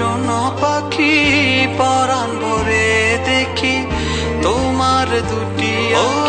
শোনো পাখি পরাণ ভরে দেখি তোমার দুটি ও